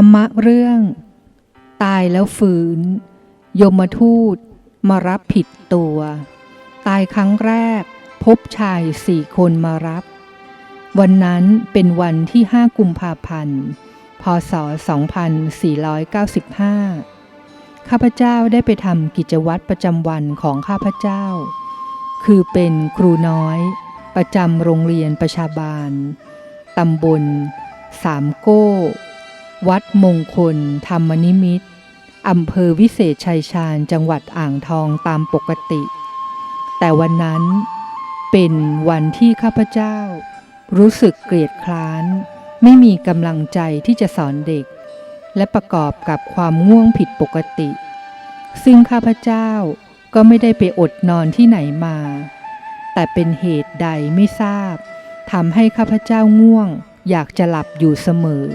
รรมะเรื่อง ตายแล้วฟื้นยมทูตมารับผิดตัว ตายครั้งแรก พบชายสี่คนมารับ วันนั้นเป็นวันที่5กุมภาพันธ์ พศ 2495 ข้าพเจ้าได้ไปทำกิจวัตรประจำวันของข้าพเจ้า คือเป็นครูน้อย ประจำโรงเรียนประชาบาลตำบลสามโก้ วัดมงคล ธรรมนิมิตอำเภอวิเศษชัยชาญจังหวัดอ่างทองตามปกติ แต่วันนั้นเป็นวันที่ข้าพเจ้า รู้สึกเกลียดคร้าน ไม่มีกำลังใจที่จะสอนเด็ก และประกอบกับความง่วงผิดปกติ ซึ่งข้าพเจ้าก็ไม่ได้ไปอดนอนที่ไหนมา แต่เป็นเหตุใดไม่ทราบทำให้ข้าพเจ้าง่วง อยากจะหลับอยู่เสมอ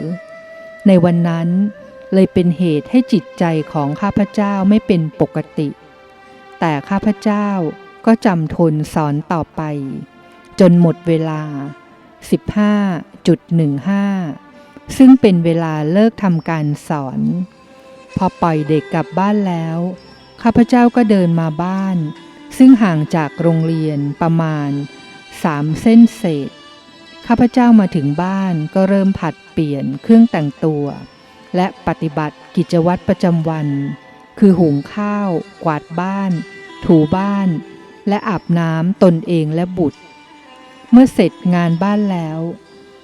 ในวันนั้นเลยเป็นเหตุให้จิตใจของข้าพเจ้าไม่เป็นปกติ แต่ข้าพเจ้าก็จำทนสอนต่อไป จนหมดเวลา 15.15 ซึ่งเป็นเวลาเลิกทำการสอน พอปล่อยเด็กกลับบ้านแล้ว ข้าพเจ้าก็เดินมาบ้าน ซึ่งห่างจากโรงเรียนประมาณสามเส้นเศษ ข้าพเจ้ามาถึงบ้านก็เริ่มผัดเปลี่ยนเครื่องแต่งตัว และปฏิบัติกิจวัตรประจำวัน คือหุงข้าว กวาดบ้าน ถูบ้าน และอาบน้ำตนเองและบุตร เมื่อเสร็จงานบ้านแล้ว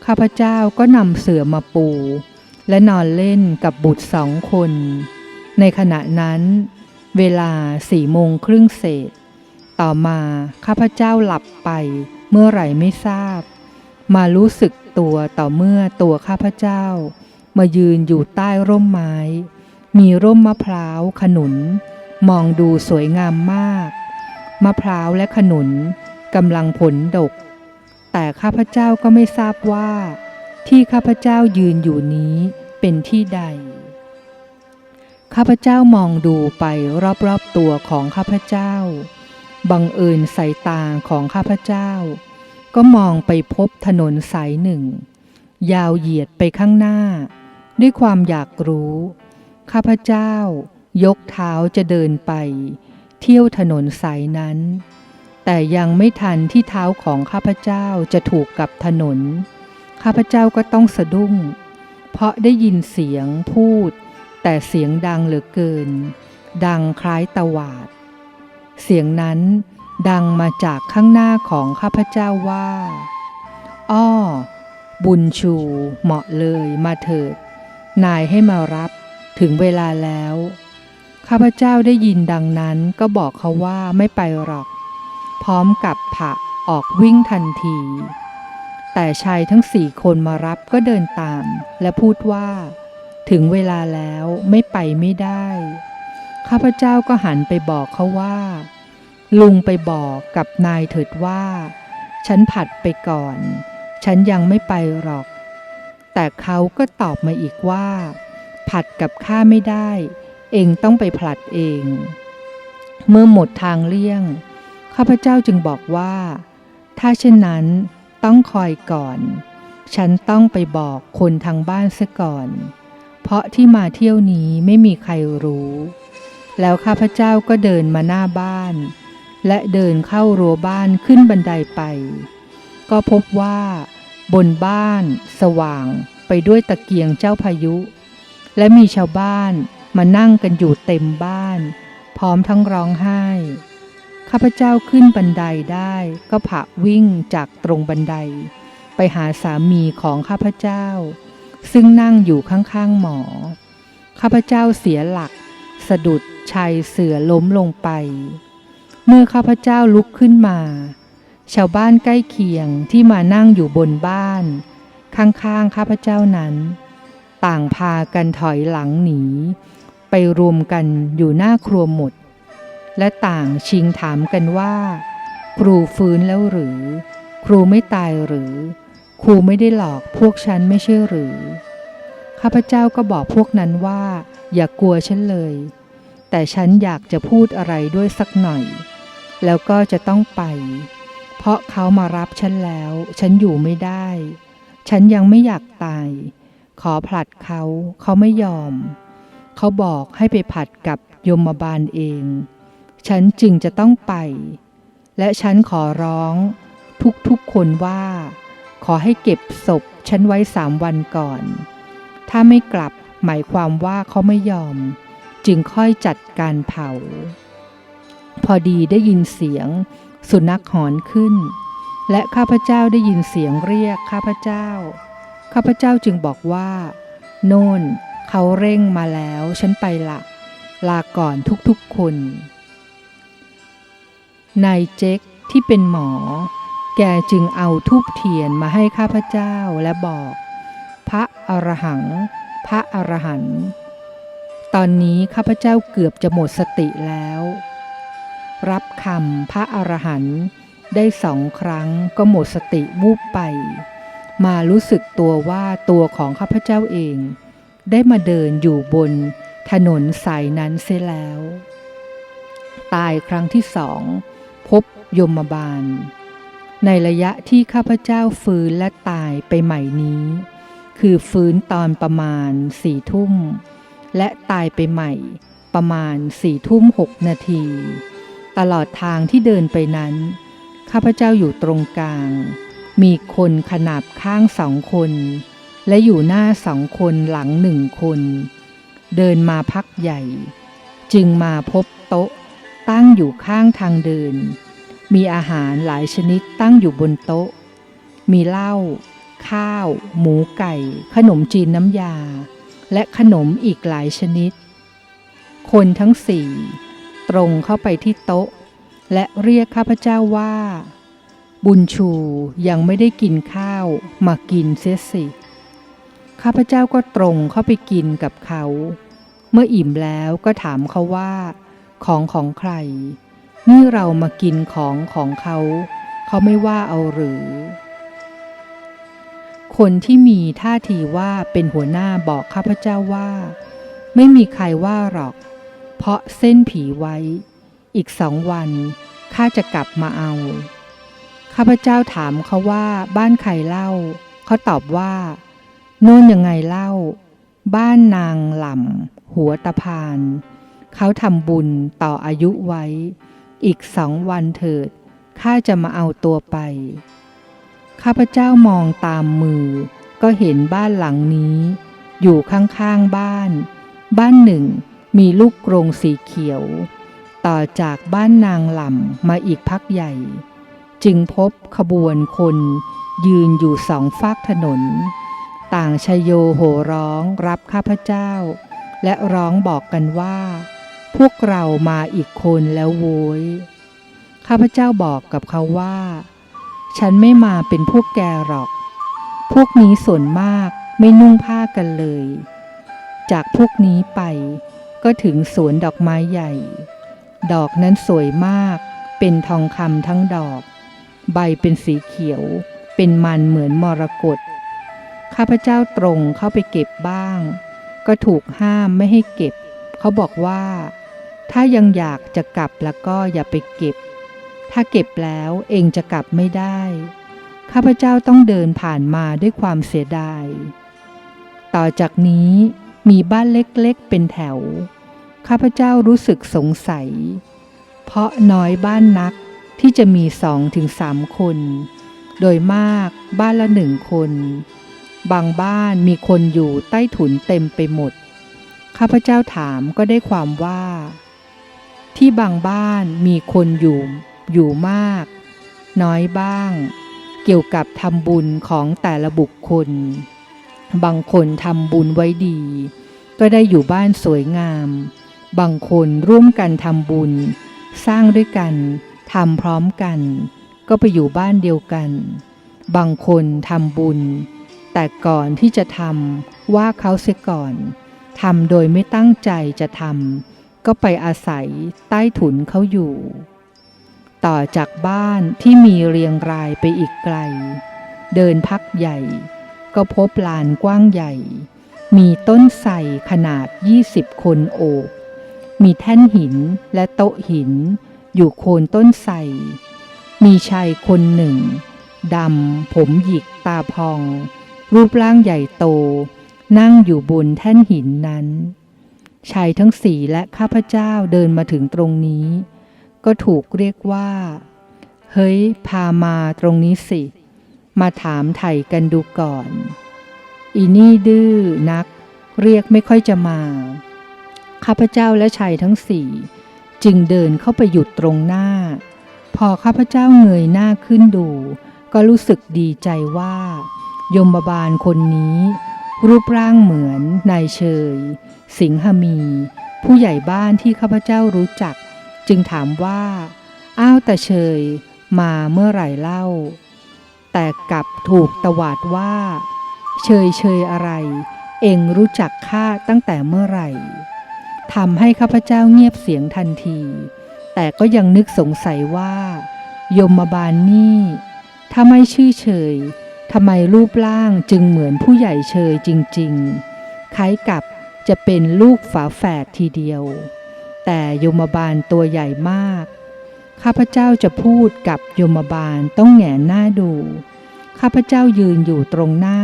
ข้าพเจ้าก็นำเสื่อมาปู และนอนเล่นกับบุตรสองคน ในขณะนั้น เวลาสี่โมงครึ่งเศษ ต่อมาข้าพเจ้าหลับไปเมื่อไหร่ไม่ทราบ มารู้สึกตัวต่อเมื่อตัวข้าพเจ้า มายืนอยู่ใต้ร่มไม้ มีร่มมะพร้าวขนุน มองดูสวยงามมาก มะพร้าวและขนุนกำลังผลดก แต่ข้าพเจ้าก็ไม่ทราบว่า ที่ข้าพเจ้ายืนอยู่นี้เป็นที่ใด ข้าพเจ้ามองดูไปรอบๆตัวของข้าพเจ้า บังเอิญสายตาของข้าพเจ้า ก็มองไปพบถนนสายหนึ่ง ยาวเหยียดไปข้างหน้า ด้วยความอยากรู้ ข้าพเจ้ายกเท้าจะเดินไป เที่ยวถนนสายนั้น แต่ยังไม่ทันที่เท้าของข้าพเจ้าจะถูกกับถนน ข้าพเจ้าก็ต้องสะดุ้ง เพราะได้ยินเสียงพูด แต่เสียงดังเหลือเกิน ดังคล้ายตวาด เสียงนั้น ดังมาจากข้างหน้าของข้าพเจ้าว่า อ้อ บุญชูเหมาะเลยมาเถิด นายให้มารับถึงเวลาแล้ว ข้าพเจ้าได้ยินดังนั้นก็บอกเขาว่าไม่ไปหรอก พร้อมกับผะออกวิ่งทันที แต่ชายทั้งสี่คนมารับก็เดินตาม และพูดว่า ถึงเวลาแล้วไม่ไปไม่ได้ ข้าพเจ้าก็หันไปบอกเขาว่า ลุงไปบอกกับนายเถิดว่า ฉันผัดไปก่อน ฉันยังไม่ไปหรอก แต่เขาก็ตอบมาอีกว่า ผัดกับข้าไม่ได้ เองต้องไปผลัดเอง เมื่อหมดทางเลี่ยง ข้าพเจ้าจึงบอกว่า ถ้าเช่นนั้นต้องคอยก่อน ฉันต้องไปบอกคนทางบ้านซะก่อน เพราะที่มาเที่ยวนี้ไม่มีใครรู้ แล้วข้าพเจ้าก็เดินมาหน้าบ้าน และเดินเข้ารั้วบ้านขึ้นบันไดไป ก็พบว่า บนบ้าน สว่างไปด้วยตะเกียงเจ้าพายุ และมีชาวบ้านมานั่งกันอยู่เต็มบ้าน พร้อมทั้งร้องไห้ ข้าพเจ้าขึ้นบันไดได้ก็ผะวิ่งจากตรงบันได ไปหาสามีของข้าพเจ้า ซึ่งนั่งอยู่ข้างๆหมอ ข้าพเจ้าเสียหลัก สะดุดชายเสือล้มลงไป เมื่อข้าพเจ้าลุกขึ้นมา ชาวบ้านใกล้เคียงที่มานั่งอยู่บนบ้าน ข้างๆข้าพเจ้านั้น ต่างพากันถอยหลังหนี ไปรวมกันอยู่หน้าครัวหมด และต่างชิงถามกันว่า ครูฟื้นแล้วหรือ ครูไม่ตายหรือ ครูไม่ได้หลอกพวกฉันไม่ใช่หรือข้าพเจ้าก็บอกพวกนั้นว่า อย่ากลัวฉันเลย แต่ฉันอยากจะพูดอะไรด้วยสักหน่อย แล้วก็จะต้องไป เพราะเขามารับฉันแล้ว ฉันอยู่ไม่ได้ ฉันยังไม่อยากตาย ขอผลัดเขา เขาไม่ยอม เขาบอกให้ไปผัดกับยมบาลเอง ฉันจึงจะต้องไป และฉันขอร้องทุกๆคนว่า ขอให้เก็บศพฉันไว้สามวันก่อน ถ้าไม่กลับหมายความว่าเขาไม่ยอม จึงค่อยจัดการเผา พอดีได้ยินเสียง สุนัขหอนขึ้น และข้าพเจ้าได้ยินเสียงเรียกข้าพเจ้า ข้าพเจ้าจึงบอกว่า โน่นเขาเร่งมาแล้วฉันไปละลาก่อนทุกๆคนนายเจ๊กที่เป็นหมอ แกจึงเอาทูบเทียนมาให้ข้าพเจ้าและบอก พระอรหัง พระอรหันต์ตอนนี้ข้าพเจ้าเกือบจะหมดสติแล้ว รับคำพระอรหันต์ได้สองครั้งก็หมดสติวูบไป มารู้สึกตัวว่าตัวของข้าพเจ้าเอง ได้มาเดินอยู่บนถนนสายนั้นเสียแล้ว ตายครั้งที่สองพบยมบาล ในระยะที่ข้าพเจ้าฟื้นและตายไปใหม่นี้ คือฟื้นตอนประมาณสี่ทุ่ม และตายไปใหม่ประมาณสี่ทุ่มหกนาที ตลอดทางที่เดินไปนั้น ข้าพเจ้าอยู่ตรงกลาง มีคนขนาบข้างสองคน และอยู่หน้าสองคนหลังหนึ่งคน เดินมาพักใหญ่ จึงมาพบโต๊ะ ตั้งอยู่ข้างทางเดิน มีอาหารหลายชนิดตั้งอยู่บนโต๊ะ มีเหล้าข้าว หมูไก่ ขนมจีนน้ำยา และขนมอีกหลายชนิด คนทั้งสี่ ตรงเข้าไปที่โต๊ะ และเรียกข้าพเจ้าว่า บุญชูยังไม่ได้กินข้าวมากินเสียสิ ข้าพเจ้าก็ตรงเข้าไปกินกับเขา เมื่ออิ่มแล้วก็ถามเขาว่า ของของใคร นี่เรามากินของของเขา เขาไม่ว่าเอาหรือ คนที่มีท่าทีว่าเป็นหัวหน้าบอกข้าพเจ้าว่า ไม่มีใครว่าหรอก เพราะเส้นผีไว้ อีกสองวันข้าจะกลับมาเอา ข้าพเจ้าถามเขาว่าบ้านใครเล่า เขาตอบว่านู่นยังไงเล่า บ้านนางหล่ำหัวตะพาน เขาทำบุญต่ออายุไว้ อีกสองวันเถิดข้าจะมาเอาตัวไป ข้าพเจ้ามองตามมือ ก็เห็นบ้านหลังนี้ อยู่ข้างๆบ้าน บ้านหนึ่ง มีลูกกรงสีเขียว ต่อจากบ้านนางหล่ำมาอีกพักใหญ่ จึงพบขบวนคนยืนอยู่สองฝากถนน ต่างชยโยโห่ร้องรับข้าพเจ้า และร้องบอกกันว่า พวกเรามาอีกคนแล้วโว้ยข้าพเจ้าบอกกับเขาว่า ฉันไม่มาเป็นพวกแกหรอก พวกนี้ส่วนมากไม่นุ่งผ้ากันเลย จากพวกนี้ไป ก็ถึงสวนดอกไม้ใหญ่ ดอกนั้นสวยมาก เป็นทองคำทั้งดอก ใบเป็นสีเขียว เป็นมันเหมือนมรกต ข้าพเจ้าตรงเข้าไปเก็บบ้าง ก็ถูกห้ามไม่ให้เก็บ เขาบอกว่า ถ้ายังอยากจะกลับแล้วก็อย่าไปเก็บ ถ้าเก็บแล้วเองจะกลับไม่ได้ ข้าพเจ้าต้องเดินผ่านมาด้วยความเสียดาย ต่อจากนี้ มีบ้านเล็กๆเป็นแถว ข้าพเจ้ารู้สึกสงสัย เพราะน้อยบ้านนักที่จะมีสองถึงสามคน โดยมากบ้านละหนึ่งคน บางบ้านมีคนอยู่ใต้ถุนเต็มไปหมด ข้าพเจ้าถามก็ได้ความว่า ที่บางบ้านมีคนอยู่อยู่มาก น้อยบ้าง เกี่ยวกับทำบุญของแต่ละบุคคล บางคนทำบุญไว้ดี ก็ได้อยู่บ้านสวยงาม บางคนร่วมกันทำบุญ สร้างด้วยกันทำพร้อมกัน ก็ไปอยู่บ้านเดียวกัน บางคนทำบุญ แต่ก่อนที่จะทำว่าเขาเสียก่อนทำโดยไม่ตั้งใจจะทำก็ไปอาศัยใต้ถุนเขาอยู่ ต่อจากบ้านที่มีเรียงรายไปอีกไกล เดินพักใหญ่ ก็พบลานกว้างใหญ่ มีต้นไทรขนาด 20 คนโอบ มีแท่นหินและโต๊ะหิน อยู่โคนต้นไทรมีชายคนหนึ่งดำผมหยิกตาพอง รูปร่างใหญ่โต นั่งอยู่บนแท่นหินนั้นชายทั้งสี่และข้าพเจ้าเดินมาถึงตรงนี้ ก็ถูกเรียกว่า เฮ้ย พามาตรงนี้สิ มาถามไถ่กันดูก่อน อีนี่ดื้อนัก เรียกไม่ค่อยจะมา ข้าพเจ้าและชายทั้งสี่จึงเดินเข้าไปหยุดตรงหน้า พอข้าพเจ้าเงยหน้าขึ้นดู ก็รู้สึกดีใจว่า ยมบาลคนนี้ รูปร่างเหมือนนายเชย สิงหมี ผู้ใหญ่บ้านที่ข้าพเจ้ารู้จัก จึงถามว่า อ้าวแต่เชย มาเมื่อไหร่เล่า แต่กลับถูกตวาดว่า เชยเชยอะไร เองรู้จักข้าตั้งแต่เมื่อไหร่ทำให้ข้าพเจ้าเงียบเสียงทันที แต่ก็ยังนึกสงสัยว่า ยมบาลนี่ ถ้าไม่ชื่อเชยทำไมรูปร่างจึงเหมือนผู้ใหญ่เชยจริง ๆ คล้ายกับจะเป็นลูกฝาแฝดทีเดียว แต่ยมบาลตัวใหญ่มาก ข้าพเจ้าจะพูดกับยมบาลต้องแหงหน้าดู ข้าพเจ้ายืนอยู่ตรงหน้า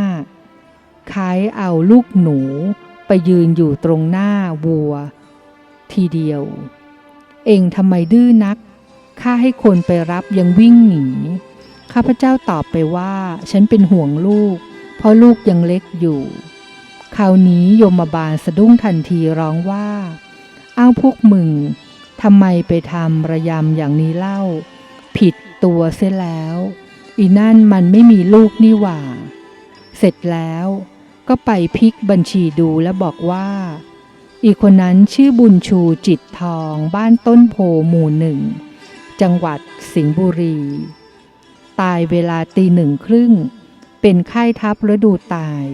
คล้ายเอาลูกหนูไปยืนอยู่ตรงหน้าวัว ทีเดียว เองทำไมดื้อนัก ข้าให้คนไปรับยังวิ่งหนี ข้าพเจ้าตอบไปว่า ฉันเป็นห่วงลูก เพราะลูกยังเล็กอยู่ คราวนี้โยมบาลสะดุ้งทันทีร้องว่า อ้าวพวกมึง ทำไมไปทำระยำอย่างนี้เล่า ผิดตัวเสียแล้ว อีนั่นมันไม่มีลูกนี่หว่า เสร็จแล้วก็ไปพลิกบัญชีดูและบอกว่า อีกคนนั้นชื่อบุญชูจิตทองบ้านต้นโพหมู่หนึ่ง จังหวัดสิงห์บุรี ตายเวลาตีหนึ่งครึ่ง เป็นไข้ทับฤดูตาย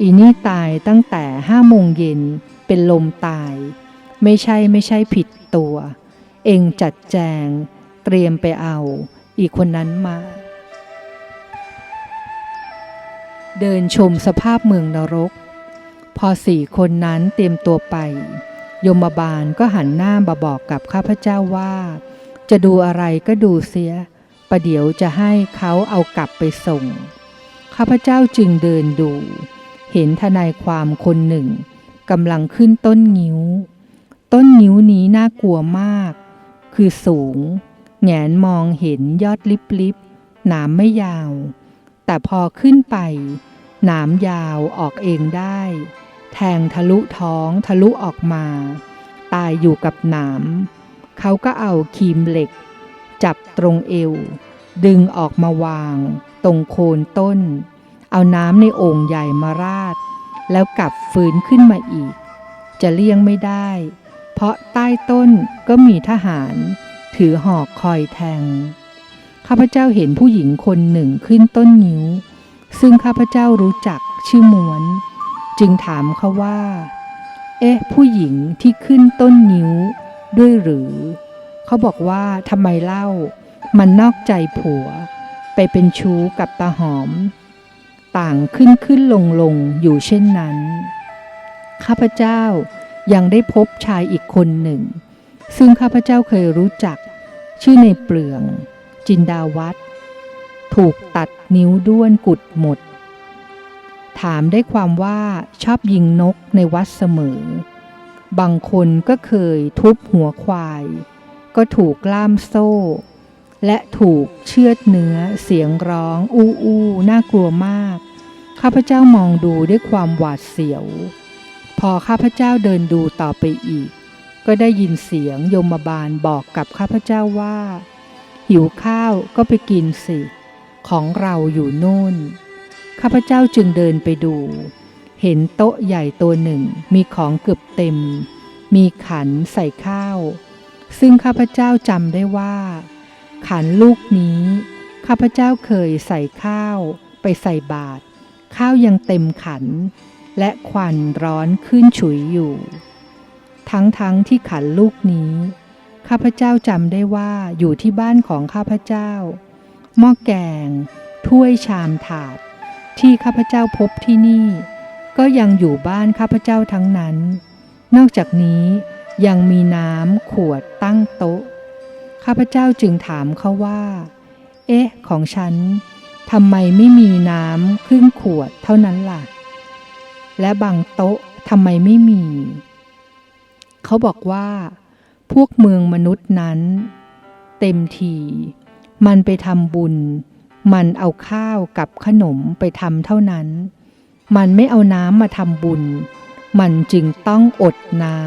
อีนี่ตายตั้งแต่ห้าโมงเย็นเป็นลมตาย ไม่ใช่ไม่ใช่ผิดตัว เองจัดแจง เตรียมไปเอา อีกคนนั้นมา เดินชมสภาพเมืองนรก พอสี่คนนั้นเตรียมตัวไป ยมบาลก็หันหน้ามาบอกกับข้าพเจ้าว่า จะดูอะไรก็ดูเสีย ประเดี๋ยวจะให้เขาเอากลับไปส่ง ข้าพเจ้าจึงเดินดู เห็นทนายความคนหนึ่งกำลังขึ้นต้นงิ้ว ต้นงิ้วนี้น่ากลัวมาก คือสูง แงนมองเห็นยอดลิบลิบหนามไม่ยาว แต่พอขึ้นไป หนามยาวออกเองได้ แทงทะลุท้องทะลุออกมา ตายอยู่กับหนามเขาก็เอาครีมเหล็ก จับตรงเอว ดึงออกมาวาง ตรงโคนต้น เอาน้ำในโอ่งใหญ่มาราด แล้วกลับฟื้นขึ้นมาอีก จะเลี่ยงไม่ได้ เพราะใต้ต้นก็มีทหาร ถือหอกคอยแทง ข้าพเจ้าเห็นผู้หญิงคนหนึ่งขึ้นต้นนิ้ว ซึ่งข้าพเจ้ารู้จักชื่อมวน จึงถามเขาว่า เอ๊ะ ผู้หญิงที่ขึ้นต้นนิ้วด้วยหรือ เขาบอกว่าทำไมเล่า มันนอกใจผัว ไปเป็นชู้กับตาหอม ต่างขึ้นขึ้นลงลงอยู่เช่นนั้น ข้าพเจ้า ยังได้พบชายอีกคนหนึ่ง ซึ่งข้าพเจ้าเคยรู้จัก ชื่อในเปลือง จินดาวัฒน์ถูกตัดนิ้วด้วนกุดหมด ถามได้ความว่าชอบยิงนกในวัดเสมอ บางคนก็เคยทุบหัวควาย ก็ถูกล่ามโซ่ และถูกเชือดเนื้อเสียงร้องอู้อู้น่ากลัวมาก ข้าพเจ้ามองดูด้วยความหวาดเสียว พอข้าพเจ้าเดินดูต่อไปอีก ก็ได้ยินเสียงโยมบาลบอกกับข้าพเจ้าว่า หิวข้าวก็ไปกินสิ ของเราอยู่โน่น ข้าพเจ้าจึงเดินไปดู เห็นโต๊ะใหญ่ตัวหนึ่งมีของเกือบเต็ม มีขันใส่ข้าว ซึ่งข้าพเจ้าจำได้ว่า ขันลูกนี้ ข้าพเจ้าเคยใส่ข้าว ไปใส่บาตรข้าวยังเต็มขัน และควันร้อนขึ้นฉุยอยู่ ทั้งๆทที่ขันลูกนี้ ข้าพเจ้าจำได้ว่าอยู่ที่บ้านของข้าพเจ้า หม้อแกง ถ้วยชามถาด ที่ข้าพเจ้าพบที่นี่ ก็ยังอยู่บ้านข้าพเจ้าทั้งนั้น นอกจากนี้ยังมีน้ำขวดตั้งโต๊ะ ข้าพเจ้าจึงถามเขาว่า เอ๊ะ ของฉันทำไมไม่มีน้ำครึ่งขวดเท่านั้นล่ะ และบางโต๊ะทำไมไม่มี เขาบอกว่า พวกเมืองมนุษย์นั้น เต็มที มันไปทำบุญ มันเอาข้าวกับขนมไปทำเท่านั้น มันไม่เอาน้ำมาทำบุญ มันจึงต้องอดน้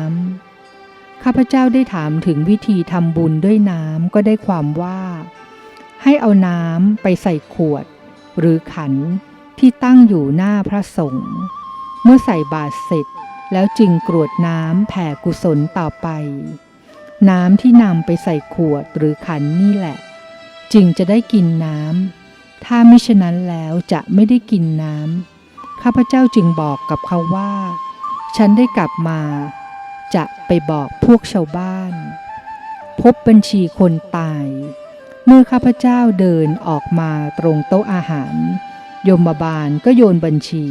ำข้าพเจ้าได้ถามถึงวิธีทำบุญด้วยน้ำก็ได้ความว่า ให้เอาน้ำไปใส่ขวด หรือขันที่ตั้งอยู่หน้าพระสงฆ์ เมื่อใส่บาตรเสร็จแล้วจึงกรวดน้ำแผ่กุศลต่อไป น้ำที่นำไปใส่ขวดหรือขันนี่แหละ จึงจะได้กินน้ำถ้ามิฉะนั้นแล้วจะไม่ได้กินน้ำข้าพเจ้าจึงบอกกับเขาว่า ฉันได้กลับมา จะไปบอกพวกชาวบ้าน พบบัญชีคนตาย เมื่อข้าพเจ้าเดินออกมาตรงโต๊ะอาหาร ยมบาลก็โยนบัญชี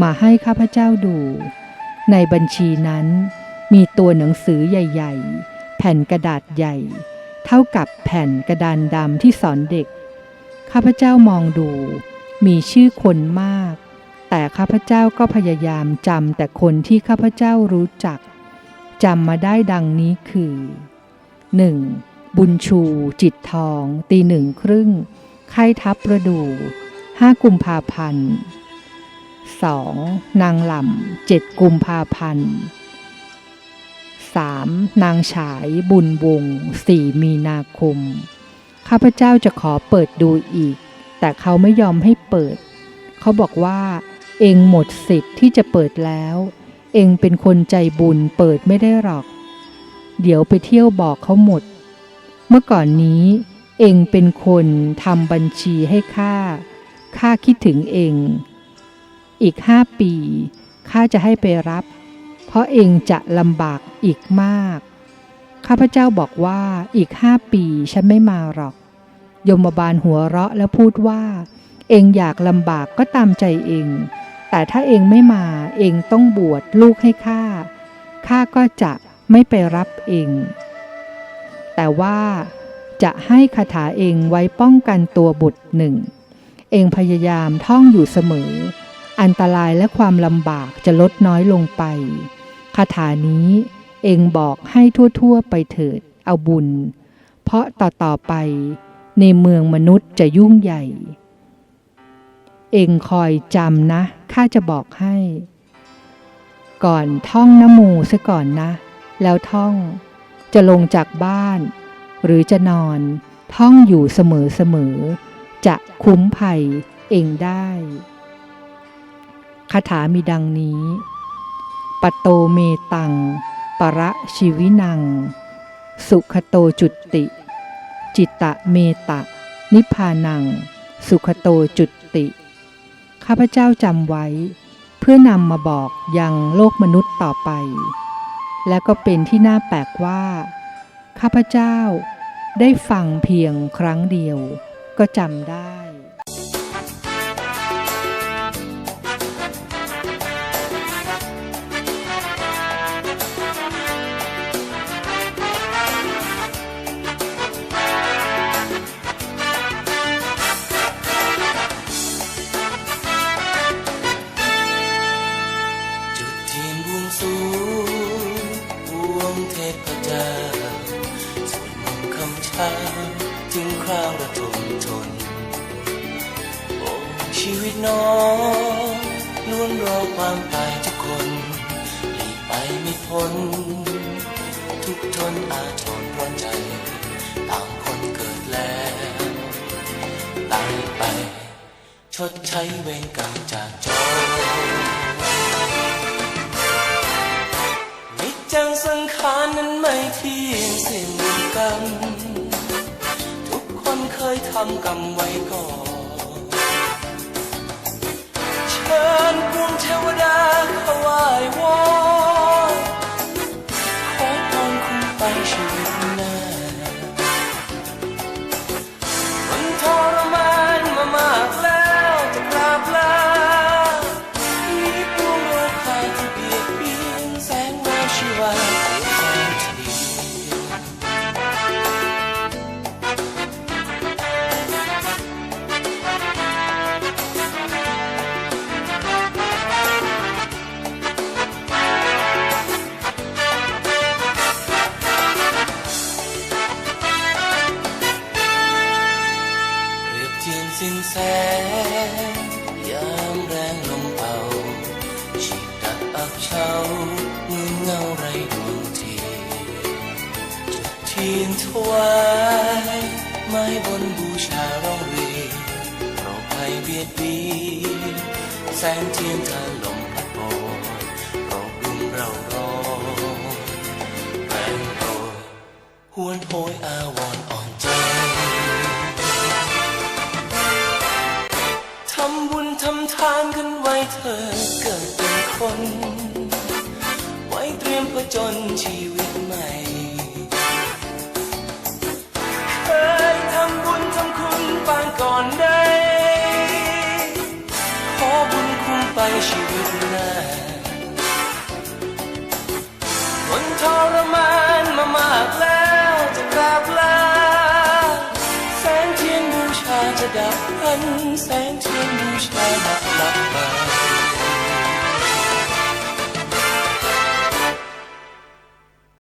มาให้ข้าพเจ้าดู ในบัญชีนั้น มีตัวหนังสือใหญ่ ๆ แผ่นกระดาษใหญ่ เท่ากับแผ่นกระดานดำที่สอนเด็ก ข้าพเจ้ามองดู มีชื่อคนมาก แต่ข้าพเจ้าก็พยายามจำแต่คนที่ข้าพเจ้ารู้จักจำมาได้ดังนี้คือ 1. บุญชู จิตทอง ตีหนึ่งครึ่ง ไข้ทับประดูห้ากุมภาพันธ์ 2. นางหล่ำเจ็ดกุมภาพันธ์ 3. นางฉายบุญวงสี่มีนาคม ข้าพเจ้าจะขอเปิดดูอีก แต่เขาไม่ยอมให้เปิด เขาบอกว่า เองหมดสิทธิ์ที่จะเปิดแล้ว เองเป็นคนใจบุญเปิดไม่ได้หรอก เดี๋ยวไปเที่ยวบอกเขาหมด เมื่อก่อนนี้เองเป็นคนทำบัญชีให้ข้าข้าคิดถึงเอง อีกห้าปีข้าจะให้ไปรับ เพราะเองจะลำบากอีกมาก ข้าพเจ้าบอกว่าอีกห้าปีฉันไม่มาหรอก ยมบาลหัวเราะแล้วพูดว่า เองอยากลำบากก็ตามใจเอง แต่ถ้าเองไม่มาเองต้องบวชลูกให้ข้า ข้าก็จะไม่ไปรับเอง แต่ว่าจะให้คาถาเองไว้ป้องกันตัวบุตรหนึ่ง เองพยายามท่องอยู่เสมอ อันตรายและความลำบากจะลดน้อยลงไปคาถานี้เองบอกให้ทั่วๆไปเถิดเอาบุญ เพราะต่อๆไปในเมืองมนุษย์จะยุ่งใหญ่ เองคอยจำนะข้าจะบอกให้ ก่อนท่องนโมซะก่อนนะ แล้วท่องจะลงจากบ้าน หรือจะนอนท่องอยู่เสมอๆจะคุ้มภัยเองได้ คาถามีดังนี้ ปโตเมตัง ประชีวินัง สุขโตจุติ จิตตะเมตะ นิพพานัง สุขโตจุติ ข้าพเจ้าจำไว้ เพื่อนำมาบอกยังโลกมนุษย์ต่อไป และก็เป็นที่น่าแปลกว่า ข้าพเจ้าได้ฟังเพียงครั้งเดียว ก็จำได้ ยงสิ่งกรรม ทุกคนเคยทำกรรมไว้ก่อนเชิญพวงเทวดาเขาไหว้วอน โหยอาวรอ่อนใจ ทำบุญทำทานกันไว้เธอเกิดเป็นคน ไว้เตรียมผจญชีวิต นแสงเทียนบูชาหลักหนับมา